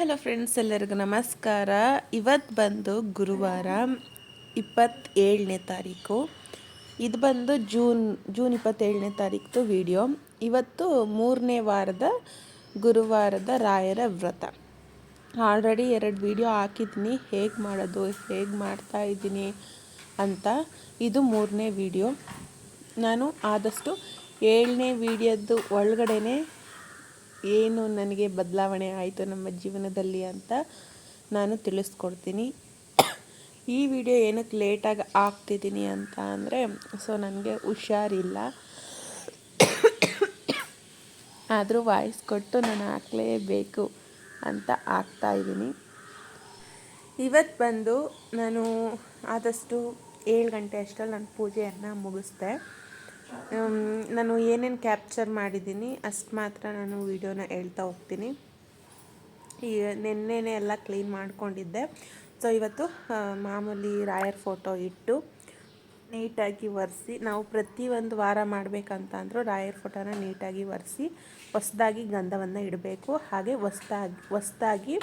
Hello friends ಎಲ್ಲರಿಗೂ ನಮಸ್ಕಾರ. ಇವತ್ತು ಬಂದು ಗುರುವಾರ ಇಪ್ಪತ್ತೇಳನೇ ತಾರೀಕು. ಇದು ಬಂದು ಜೂನ್ ಜೂನ್ ಇಪ್ಪತ್ತೇಳನೇ ತಾರೀಕು ವಿಡಿಯೋ ಇವತ್ತು ಮೂರನೇ ವಾರದ, ಗುರುವಾರದ ರಾಯರ ವ್ರತ. ಆಲ್ರೆಡಿ ಎರಡು ವಿಡಿಯೋ ಹಾಕಿದ್ದೀನಿ. ಹೇಗೆ ಮಾಡೋದು, ಹೇಗೆ ಮಾಡ್ತಾ ಇದ್ದೀನಿ ಅಂತ ಇದು ಮೂರನೇ ವಿಡಿಯೋ ನಾನು ಆದಷ್ಟು ಏಳನೇ ವಿಡಿಯೋದ್ದು ಒಳಗಡೆನೆ ಏನು ನನಗೆ ಬದಲಾವಣೆ ಆಯಿತು ನಮ್ಮ ಜೀವನದಲ್ಲಿ ಅಂತ ನಾನು ತಿಳಿಸ್ಕೊಡ್ತೀನಿ. ಈ ವಿಡಿಯೋ ಏನಕ್ಕೆ ಲೇಟಾಗಿ ಆಗ್ತಿದ್ದೀನಿ ಅಂತ ಅಂದರೆ, ಸೊ ನನಗೆ ಹುಷಾರಿಲ್ಲ. ಆದರೂ ವಾಯ್ಸ್ ಕೊಟ್ಟು ನಾನು ಹಾಕಲೇಬೇಕು ಅಂತ ಹಾಕ್ತಾ ಇದ್ದೀನಿ. ಇವತ್ತು ಬಂದು ನಾನು ಆದಷ್ಟು ಏಳು ಗಂಟೆ ಅಷ್ಟರಲ್ಲಿ ನಾನು ಪೂಜೆಯನ್ನು ಮುಗಿಸ್ದೆ. ನಾನು ಏನೇನು ಕ್ಯಾಪ್ಚರ್ ಮಾಡಿದ್ದೀನಿ, ಅಷ್ಟು ಮಾತ್ರ ನಾನು ವೀಡಿಯೋನ ಹೇಳ್ತಾ ಹೋಗ್ತೀನಿ. ಈ ನಿನ್ನೆನೇ ಎಲ್ಲ ಕ್ಲೀನ್ ಮಾಡ್ಕೊಂಡಿದ್ದೆ. ಸೊ ಇವತ್ತು ಮಾಮೂಲಿ ರಾಯರ್ ಫೋಟೋ ಇಟ್ಟು ನೀಟಾಗಿ ಒರೆಸಿ, ನಾವು ಪ್ರತಿ ಒಂದು ವಾರ ಮಾಡಬೇಕಂತ ಅಂದರೂ ರಾಯರ್ ಫೋಟೋನ ನೀಟಾಗಿ ಒರೆಸಿ, ಹೊಸದಾಗಿ ಗಂಧವನ್ನು ಇಡಬೇಕು. ಹಾಗೆ ಹೊಸ್ದಾಗಿ ಹೊಸ್ದಾಗಿ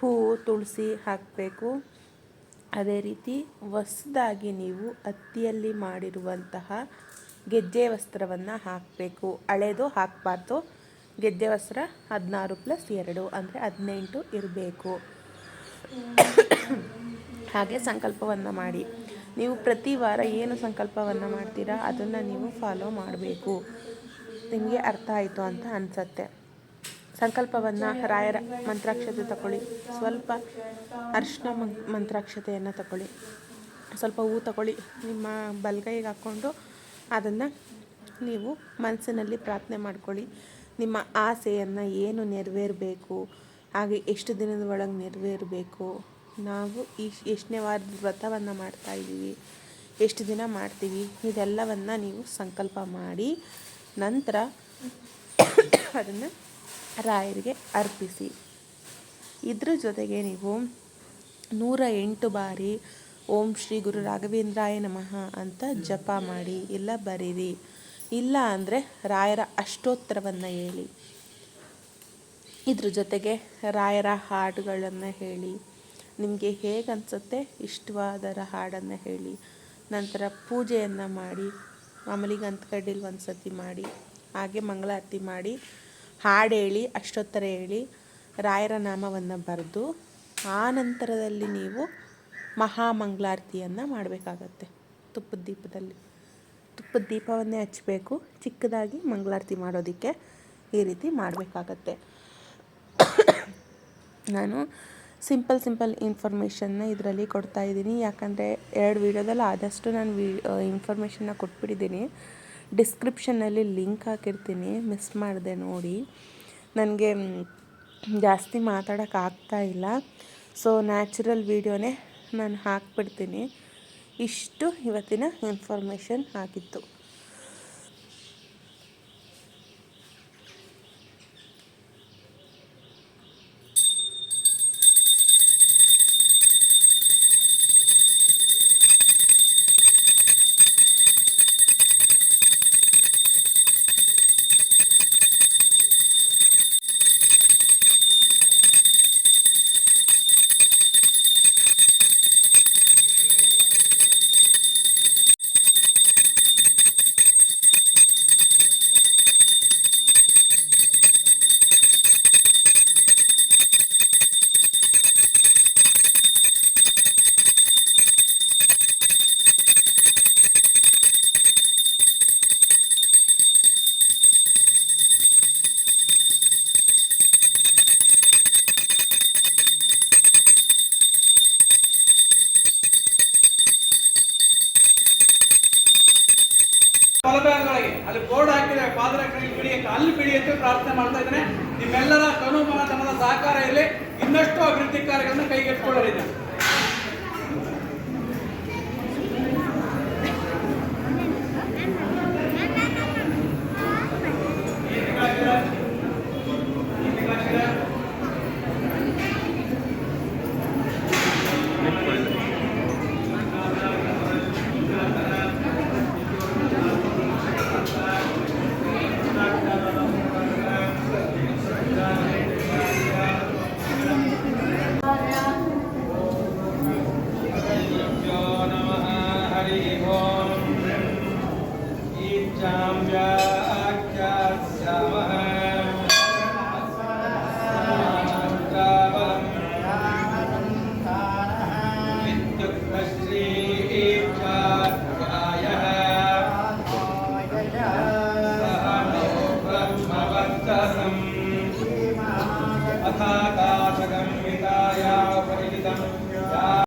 ಹೂವು ತುಳಸಿ ಹಾಕಬೇಕು. ಅದೇ ರೀತಿ ಹೊಸ್ದಾಗಿ ನೀವು ಹತ್ತಿಯಲ್ಲಿ ಮಾಡಿರುವಂತಹ ಗೆಜ್ಜೆ ವಸ್ತ್ರವನ್ನು ಹಾಕಬೇಕು. ಹಳೆದು ಹಾಕಬಾರ್ದು. ಗೆಜ್ಜೆ ವಸ್ತ್ರ ಹದಿನಾರು ಪ್ಲಸ್ ಎರಡು ಅಂದರೆ ಹದಿನೆಂಟು ಇರಬೇಕು. ಹಾಗೆ ಸಂಕಲ್ಪವನ್ನು ಮಾಡಿ. ನೀವು ಪ್ರತಿ ವಾರ ಏನು ಸಂಕಲ್ಪವನ್ನು ಮಾಡ್ತೀರಾ? ಅದನ್ನು ನೀವು ಫಾಲೋ ಮಾಡಬೇಕು. ನಿಮಗೆ ಅರ್ಥ ಆಯಿತು ಅಂತ ಅನಿಸತ್ತೆ. ಸಂಕಲ್ಪವನ್ನು ರಾಯರ ಮಂತ್ರಾಕ್ಷತೆ ತಗೊಳ್ಳಿ ಸ್ವಲ್ಪ ಅರ್ಶಿನ ಮಂತ್ರಾಕ್ಷತೆಯನ್ನು ತಗೊಳ್ಳಿ ಸ್ವಲ್ಪ ಹೂ ತಗೊಳ್ಳಿ ನಿಮ್ಮ ಬಲ್ಗೈಗೆ ಹಾಕ್ಕೊಂಡು ಅದನ್ನು ನೀವು ಮನಸ್ಸಿನಲ್ಲಿ ಪ್ರಾರ್ಥನೆ ಮಾಡ್ಕೊಳ್ಳಿ. ನಿಮ್ಮ ಆಸೆಯನ್ನು ಏನು ನೆರವೇರಬೇಕು? ಹಾಗೆ ಎಷ್ಟು ದಿನದ ಒಳಗೆ ನೆರವೇರಬೇಕು? ನಾವು ಈ ಎಷ್ಟನೇ ವಾರದ ವ್ರತವನ್ನು ಮಾಡ್ತಾ ಇದ್ದೀವಿ. ಎಷ್ಟು ದಿನ ಮಾಡ್ತೀವಿ? ಇದೆಲ್ಲವನ್ನು ನೀವು ಸಂಕಲ್ಪ ಮಾಡಿ ನಂತರ ಅದನ್ನು ರಾಯರಿಗೆ ಅರ್ಪಿಸಿ. ಇದ್ರ ಜೊತೆಗೆ ನೀವು ನೂರ ಎಂಟು ಬಾರಿ ಓಂ ಶ್ರೀ ಗುರು ರಾಘವೇಂದ್ರಾಯ ನಮಃ ಅಂತ ಜಪ ಮಾಡಿ, ಇಲ್ಲ ಬರೀರಿ, ಇಲ್ಲ ಅಂದರೆ ರಾಯರ ಅಷ್ಟೋತ್ತರವನ್ನು ಹೇಳಿ. ಇದ್ರ ಜೊತೆಗೆ ರಾಯರ ಹಾಡುಗಳನ್ನು ಹೇಳಿ, ನಿಮಗೆ ಹೇಗೆ ಅನಿಸುತ್ತೆ ಇಷ್ಟವಾದರ ಹಾಡನ್ನು ಹೇಳಿ, ನಂತರ ಪೂಜೆಯನ್ನು ಮಾಡಿ ಮಾಮೂಲಿ ಗಂತಕಡ್ಡಿಲಿ ಒಂದು ಸತಿ ಮಾಡಿ, ಹಾಗೆ ಮಂಗಳಾರತಿ ಮಾಡಿ, ಹಾಡು ಹೇಳಿ, ಅಷ್ಟೋತ್ತರ ಹೇಳಿ, ರಾಯರ ನಾಮವನ್ನು ಬರೆದು, ಆ ನಂತರದಲ್ಲಿ ನೀವು ಮಹಾಮಂಗಳಾರತಿಯನ್ನು ಮಾಡಬೇಕಾಗತ್ತೆ. ತುಪ್ಪದ ದೀಪದಲ್ಲಿ. ತುಪ್ಪದ ದೀಪವನ್ನೇ ಹಚ್ಚಬೇಕು ಚಿಕ್ಕದಾಗಿ ಮಂಗಳಾರತಿ ಮಾಡೋದಕ್ಕೆ ಈ ರೀತಿ ಮಾಡಬೇಕಾಗತ್ತೆ. ನಾನು ಸಿಂಪಲ್ ಸಿಂಪಲ್ ಇನ್ಫಾರ್ಮೇಷನ್ನ ಇದರಲ್ಲಿ ಕೊಡ್ತಾ ಇದ್ದೀನಿ. ಯಾಕಂದರೆ ಎರಡು ವೀಡಿಯೋದಲ್ಲಿ ಆದಷ್ಟು ನಾನು ವಿ ಇನ್ಫಾರ್ಮೇಷನ್ನ ಕೊಟ್ಬಿಟ್ಟಿದ್ದೀನಿ. ಡಿಸ್ಕ್ರಿಪ್ಷನ್ನಲ್ಲಿ ಲಿಂಕ್ ಹಾಕಿರ್ತೀನಿ. ಮಿಸ್ ಮಾಡಿದೆ ನೋಡಿ. ನನಗೆ ಜಾಸ್ತಿ ಮಾತಾಡೋಕ್ಕಾಗ್ತಾ ಇಲ್ಲ. ಸೊ, ನ್ಯಾಚುರಲ್ ವೀಡಿಯೋನೇ ನಾನು ಹಾಕ್ಬಿಡ್ತೀನಿ. ಇಷ್ಟು ಇವತ್ತಿನ ಇನ್ಫಾರ್ಮೇಷನ್ ಆಗಿತ್ತು. ಪ್ರಾರ್ಥನೆ ಮಾಡ್ತಾ ಇದ್ದೇನೆ. ನಿಮ್ಮೆಲ್ಲರ ತನು ಮನ ಸಹಕಾರ ಇರಲಿ.